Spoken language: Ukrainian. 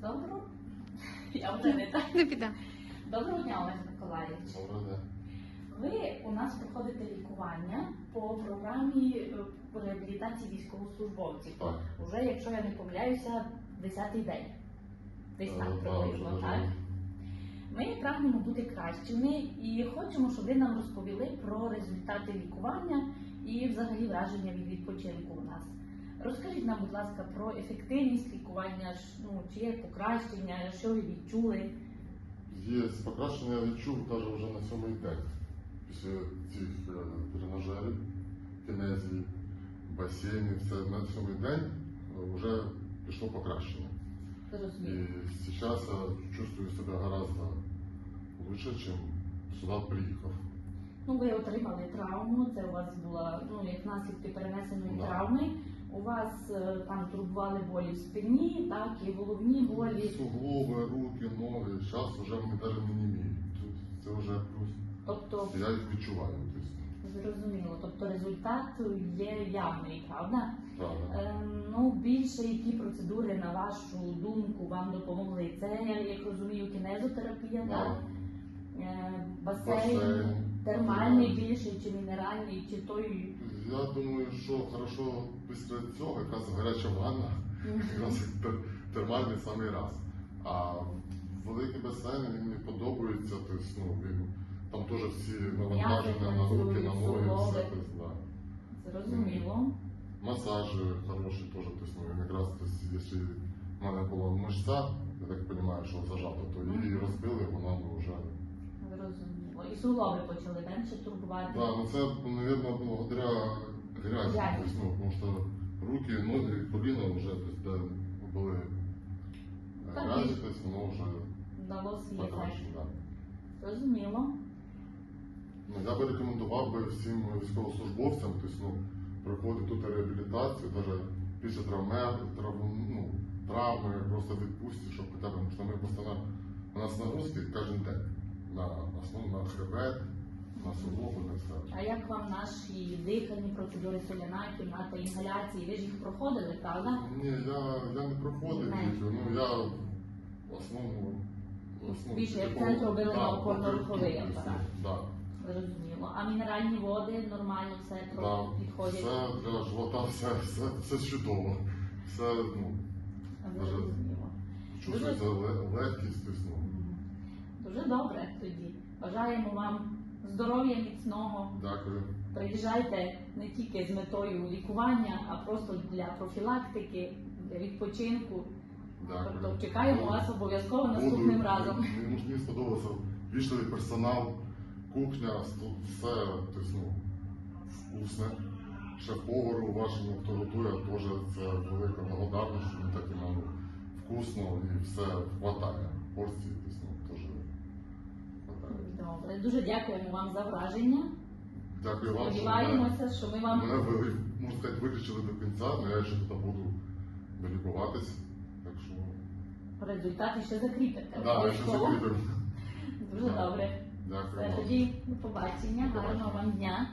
Доброго. Я вже не так. Не біда. Доброго дня, Олег Миколаївич. Добрий день. Ви у нас проходите лікування по програмі е, реабілітації військовослужбовців. Так. Уже, якщо я не помиляюся, 10-й день. Десь Е, так так, приблизно, так? Ми прагнемо бути кращими і хочемо, щоб ви нам розповіли про результати лікування і взагалі враження від відпочинку у нас. Розкажіть нам, будь ласка, про ефективність лікування, ну, чи є покращення, що ви відчули. Є покращення я відчув навіть вже на сьомий день. Після цих е, тренажерів, кінезії, басейнів, все на сьомий день е, вже пішло покращення. І зараз я чувствую себе гораздо лучше, ніж сюди приїхав. Ну, ви отримали травму, це у вас була ну, як наслідки перенесеної Да. травми. У вас е, там турбували болі в спині, так, і головні болі. Суглоби, руки, ноги. Зараз вже вони навіть не німіють. Тут це вже плюс. Тобто, Я їх відчуваю. Зрозуміло, тобто результат є явний, правда? так. Е, ну, більше які процедури, на вашу думку, вам допомогли? Це, я як розумію, кінезотерапія, Да. так? Е, басейн, Басейн. Термальний більший чи мінеральний, чи той. Я думаю, що хорошо після цього якраз гаряча ванна, якраз термальний самий раз. А великий басейн він мені подобається, тобто, ну, він, там теж всі навантаження на руки, на ноги, все, тобто, да. Зрозуміло. Масажі хороші теж, тобто, ну, він якраз, тобто, якщо в мене була мишця, я так розумію, що зажата, то її розбили, вона ну, суглоби почали менше турбувати. Да, ну це, мабуть, благодаря грязі, Грязі. тобто, ну, тому що руки, ноги, коліна вже, тобто, де були е, Так, грязі, і- тобто, воно вже Дало свій ефект. покраще. Да. Зрозуміло. Ну, я би рекомендував би всім військовослужбовцям, тобто, ну, проходити тут реабілітацію, навіть після травми, травм, ну, травми, просто відпустці, щоб хоча б, тому що ми постійно, у нас нагрузки кожен день на основну, на хребет, на суглоби, на все. А як вам наші дихальні процедури, соляна кімната, інгаляції? Ви ж їх проходили, правда? Ні, я, я не проходив Не. їх, ну я в основному основному Більше типу, акцент робили да, на опорно-руховий апарат. Да, Зрозуміло. А мінеральні води нормально все да, трохи підходять. все для живота, все, все, все чудово. Все, ну, Зрозуміло. чувствується ле- легкість, тобто, ну. Дуже добре тоді. Бажаємо вам здоров'я міцного. дякую. Приїжджайте не тільки з метою лікування, а просто для профілактики, для відпочинку. Дякую. Тобто чекаємо Буду- вас обов'язково буду- наступним разом. Мені, сподобався вічливий персонал, кухня, все, тобто, ну, вкусне. Шеф-повару вашому, хто готує, теж це велика благодарність, що він так ну, вкусно і все хватає. Порції, тобто, Добре, дуже дякуємо вам за враження. Дякую вам, Сподіваємося, що ми вам мене ви, можна сказати, вилічили до кінця, але я ще тут буду долікуватись. Так що, результати ще закріпите. да, я ще закріпимо. Дуже добре. Дякую тоді. До побачення. Гарного вам дня.